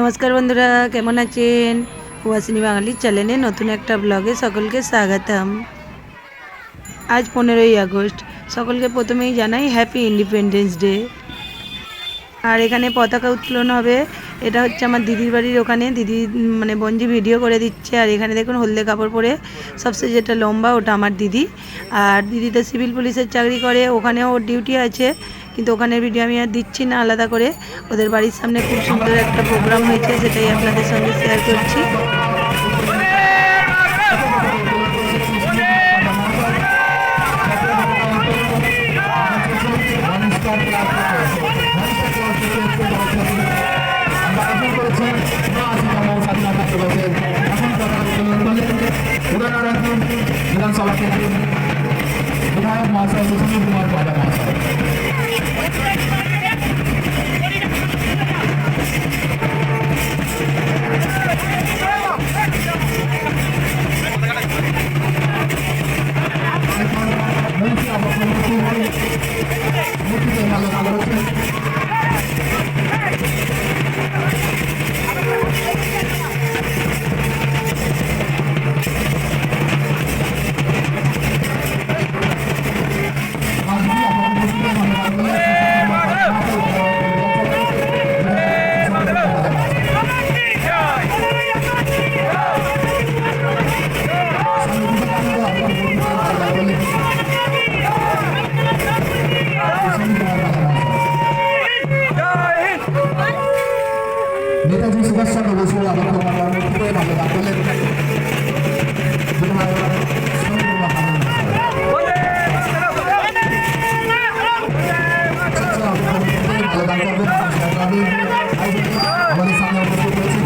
নমস্কার বন্ধুরা, কেমন আছেন? ওয়াসিনী বাঙালির চ্যানেলে নতুন একটা ব্লগে সকলকে স্বাগতম। আজ পনেরোই আগস্ট, সকলকে প্রথমেই জানাই হ্যাপি ইন্ডিপেন্ডেন্স ডে আর এখানে পতাকা উত্তোলন হবে, এটা হচ্ছে আমার দিদির বাড়ির ওখানে। দিদি মানে বঞ্জি ভিডিও করে দিচ্ছে, আর এখানে দেখুন হলদে কাপড় পরে সবচেয়ে যেটা লম্বা ওটা আমার দিদি। আর দিদি তো সিভিল পুলিশের চাকরি করে, ওখানেও ওর ডিউটি আছে। কিন্তু ওখানের ভিডিও আমি আর দিচ্ছি না, আলাদা করে। ওদের বাড়ির সামনে খুব সুন্দর একটা প্রোগ্রাম হয়েছে সেটাই আপনাদের সঙ্গে শেয়ার করছি। আমাদের সামনে উপস্থিত রয়েছে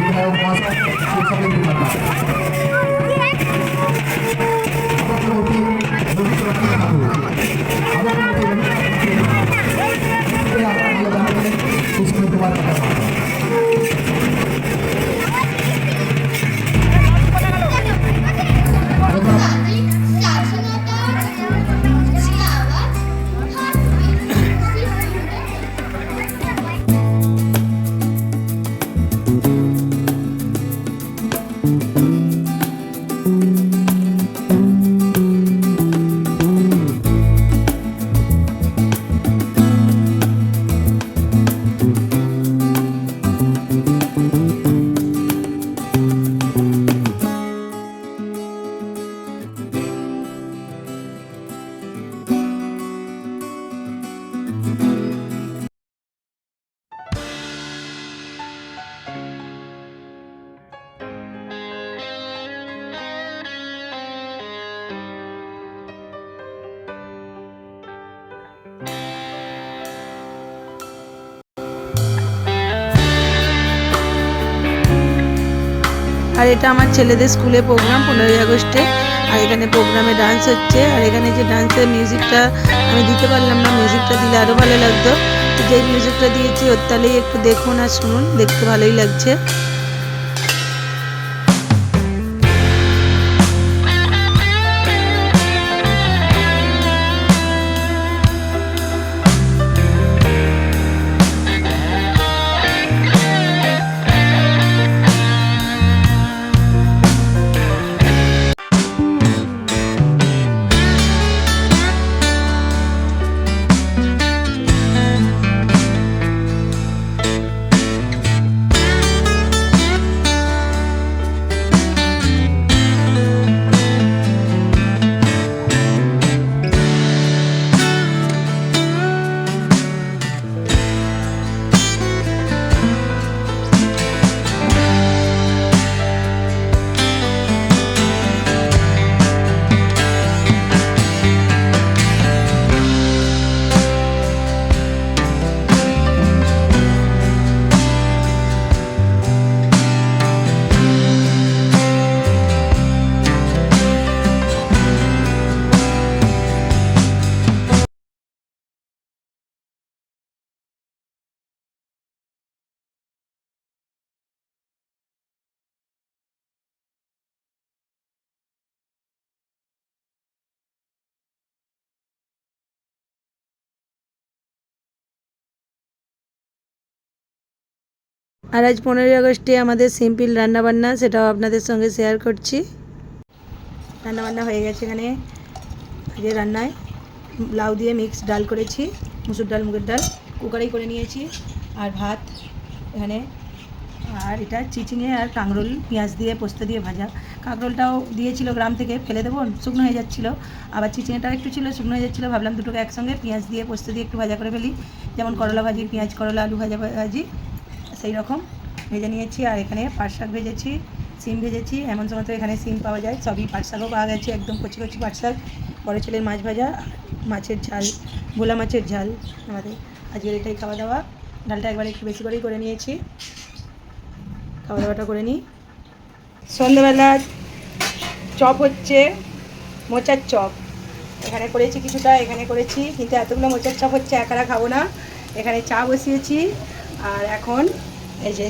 বিধায়ক মহাশয় শ্রী সবিন কুমার আর এটা আমার ছেলেদের স্কুলে প্রোগ্রাম পনেরোই আগস্টে। আর এখানে প্রোগ্রামে ডান্স হচ্ছে। আর এখানে যে ডান্সের মিউজিকটা আমি দিতে পারলাম না মিউজিকটা দিলে আরও ভালো লাগতো। যেই মিউজিকটা দিয়েছি, ওর তাহলেই একটু দেখুন আর শুনুন, দেখতে ভালোই লাগছে। আর আজ পনেরোই আগস্টে আমাদের সিম্পল রান্নাবান্না, সেটাও আপনাদের সঙ্গে শেয়ার করছি। রান্নাবান্না হয়ে গেছে এখানে। আজকে রান্নায় লাউ দিয়ে মিক্স ডাল করেছি, মুসুর ডাল, মুগের ডাল, কুকারেই করে নিয়েছি। আর ভাত এখানে। আর এটা চিচিঙে আর কাঁকরোল, পেঁয়াজ দিয়ে পোস্ত দিয়ে ভাজা। কাঁকরোলটাও দিয়েছিল গ্রাম থেকে, ফেলে দেবো, শুকনো হয়ে যাচ্ছিল। আবার চিচিঙেটাও একটু ছিল, শুকনো হয়ে যাচ্ছিল, ভাবলাম দুটোকে একসঙ্গে পেঁয়াজ দিয়ে পোস্ত দিয়ে একটু ভাজা করে ফেলি। যেমন করলা ভাজি, পেঁয়াজ, করলা, আলু ভাজা, ভাজি। সেই রকম ভেজে নিয়েছি আর এখানে পাট শাক ভেজেছি, সিম ভেজেছি, এমন সময় তো এখানে সিম পাওয়া যায়, সবই পাট শাকও পাওয়া গেছে, একদম কচি কচি পাট শাক, বড় ছেলের মাছ ভাজা, মাছের ঝাল, ভোলা মাছের ঝাল আমাদের। আজকের এটাই খাওয়া দাওয়া, ডালটা একবার একটু বেশি করেই করে নিয়েছি। খাওয়া দাওয়াটা করে নিই। সন্ধ্যেবেলা চপ হচ্ছে, মোচার চপ। এখানে করেছি কিছুটা, এখানে করেছি, কিন্তু এতগুলো মোচার চপ হচ্ছে একারা খাব না। এখানে চা বসিয়েছি, আর এখন এই যে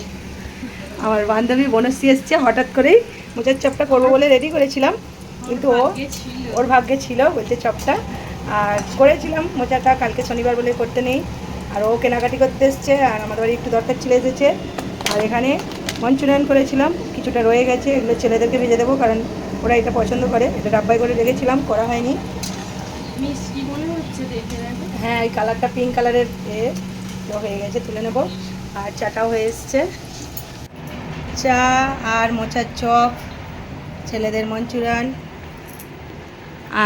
আমার বান্ধবী বনশ্রী এসছে হঠাৎ করেই মোচার চপটা করব বলে রেডি করেছিলাম কিন্তু ও ওর ভাগ্যে ছিল। বলছে চপটা। আর করেছিলাম মোচাটা কালকে শনিবার বলে করতে নেই। আর ও কেনাকাটি করতে এসছে আর আমাদের বাড়ি একটু দরকার ছিল এসেছে। আর এখানে মঞ্চুরিয়ান করেছিলাম কিছুটা রয়ে গেছে এগুলো ছেলেদেরকে ভেজে দেবো কারণ ওরা এটা পছন্দ করে। এটা ডাব্বাই করে রেখেছিলাম করা হয়নি। হ্যাঁ এই কালারটা পিঙ্ক কালারের এ হয়ে গেছে তুলে নেব। আর চাটাও হয়ে এসছে। চা আর মোচার চপ, ছেলেদের মঞ্চুরিয়ান।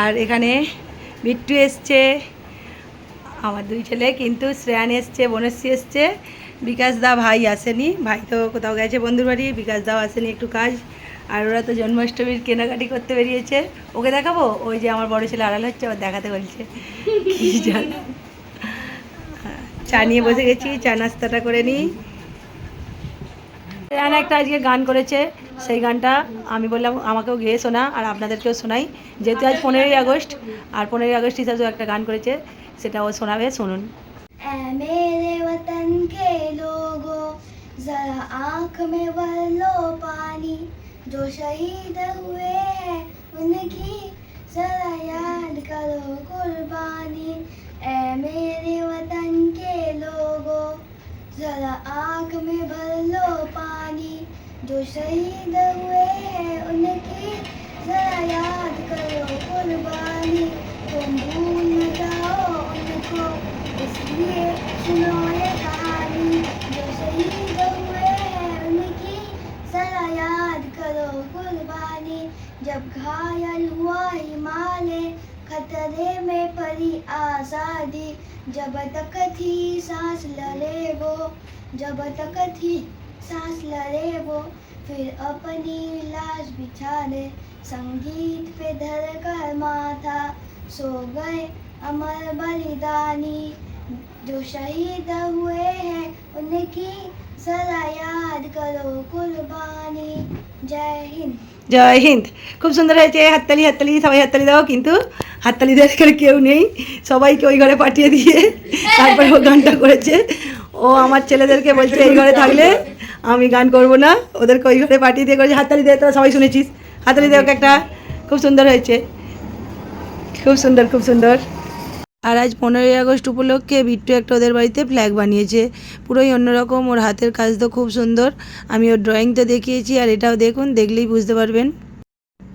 আর এখানে বিট্টু এসছে, আমার দুই ছেলে, কিন্তু শ্রেয়ান এসছে, বনশ্রী এসছে। বিকাশ দা ভাই আসেনি, ভাই তো কোথাও গেছে বন্ধুর বাড়ি, বিকাশ দাও আসেনি একটু কাজ। আর ওরা তো জন্মাষ্টমীর কেনাকাটি করতে বেরিয়েছে। ওকে দেখাবো? ওই যে আমার বড় ছেলে আড়াল হচ্ছে ওর দেখাতে বলছে। কি জানো। চা নিয়ে বসে গেছি চা নাস্তাটা করে নিই শ্রেয়ান একটা আজকে গান করেছে সেই গানটা আমি বললাম আমাকেও গেয়ে শোনা আর আপনাদেরকেও শোনাই যেহেতু আজ পনেরোই আগস্ট আর পনেরোই আগস্ট হিসাবেও একটা গান করেছে সেটা ও শোনাবে শুনুন ऐ मेरे वतन के लोगों जरा आंख में भर लो पानी जो शहीद हुए हैं उनकी जरा याद करो कुर्बानी जरा आँख में भर लो पानी। जो शहीद हुए हैं उनकी जरा याद करो कुर्बानी। तुम भूल न जाओ उनको, इसलिए सुनो ये कहानी। जो शहीद हुए हैं उनकी जरा याद करो कुर्बानी। जब घायल हुआ हिमालय, खतरे में पड़ी आज़ादी। जब तक थी सांस लड़े वो जब तक थी सांस लड़े वो फिर अपनी लाश बिछा दे संगीत पे धर कर माथा सो गए अमर बलिदानी जो शहीद हुए हैं उनकी जरा याद करो कुर्बानी जय हिंद জয় হিন্দ খুব সুন্দর হয়েছে হাততালি হাততালি সবাই হাততালি দাও কিন্তু হাততালি দেওয়ার এখানে কেউ নেই। সবাইকে ওই ঘরে পাঠিয়ে দিয়ে তারপরে ও গানটা করেছে। ও আমার ছেলেদেরকে বলছে, এই ঘরে থাকলে আমি গান করব না। ওদেরকে ওই ঘরে পাঠিয়ে দিয়ে করেছে, হাততালি দিয়ে তোরা সবাই শুনেছিস? হাততালি দেওয়া একটা খুব সুন্দর হয়েছে। খুব সুন্দর খুব সুন্দর। আর আজ পনেরোই আগস্ট উপলক্ষে বিট্টু একটা ওদের বাড়িতে ফ্ল্যাগ বানিয়েছে। পুরোই অন্যরকম, ওর হাতের কাজ তো খুব সুন্দর। আমি ওর ড্রয়িংটা দেখিয়েছি, আর এটাও দেখুন, দেখলেই বুঝতে পারবেন।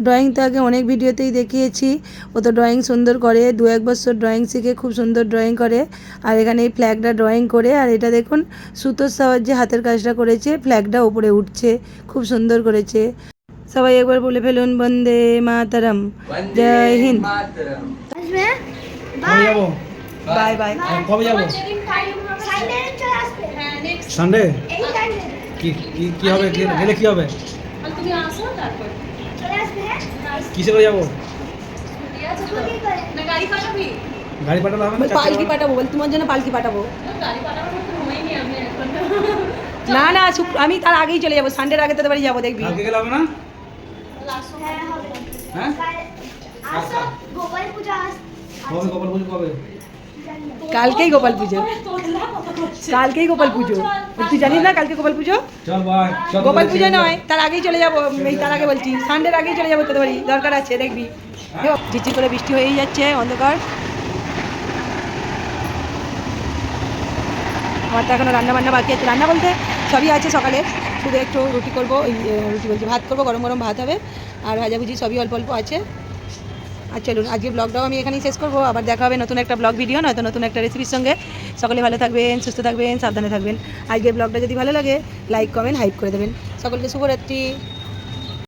ড্রয়িং তো আগে অনেক ভিডিওতেই দেখিয়েছি। ও তো ড্রয়িং সুন্দর করে দু এক বছর ড্রয়িং শিখে খুব সুন্দর ড্রয়িং করে। আর এখানে এই ফ্ল্যাগটা ড্রয়িং করে আর এটা দেখুন সুতোর সাহায্যে হাতের কাজটা করেছে ফ্ল্যাগটা উপরে উঠছে খুব সুন্দর করেছে। সবাই একবার বলে ফেলুন বন্দে মাতারাম। জয় হিন্দ। বাই বাই কবে যাব? সানডে চলে আসবে। সানডে এই সানডে কি কি কি হবে? গেলে কি হবে? হ্যাঁ কিসে করে যাব স্কুটি করে গাড়ি পাঠালে হবে না চারটে পালকি করে? পাঠাবো বল তোমার জন্য পালকি পাঠাবো না না শুক্র- আমি তার আগেই চলে যাব সানডের আগে তোদের বাড়ি যাব দেখবি কালকে গেলে হবে না হ্যাঁ হবে হ্যাঁ কাল- আসো গোপাল পূজা আস কবে কপাল পুজো কবে কালকেই গোপাল পুজো। কালকেই গোপাল পুজো। তুই জানিস না কালকে গোপাল পুজো? গোপাল পুজো নয় তার আগেই চলে যাব এই তার আগে বলছি। সানডের আগেই চলে যাব তোদের বাড়ি দরকার আছে দেখবি। ঝিরঝির করে বৃষ্টি হয়েই যাচ্ছে অন্ধকার। আমার তো এখনও রান্না বান্না বাকি আছে। রান্না বলতে সবই আছে সকালে। শুধু একটু রুটি করব রুটি বলছি ভাত করব গরম গরম ভাত হবে। আর ভাজাভুজি সবই অল্প অল্প আছে। আর চলুন আজকে ব্লগটাও আমি এখানেই শেষ করব। আবার দেখা হবে নতুন একটা ব্লগ ভিডিও নয়তো নতুন একটা রেসিপির সঙ্গে। সকলে ভালো থাকবেন, সুস্থ থাকবেন, সাবধানে থাকবেন। আজকে ব্লগটা যদি ভালো লাগে লাইক কমেন্ট হাইপ করে দেবেন। সকলকে শুভরাত্রি।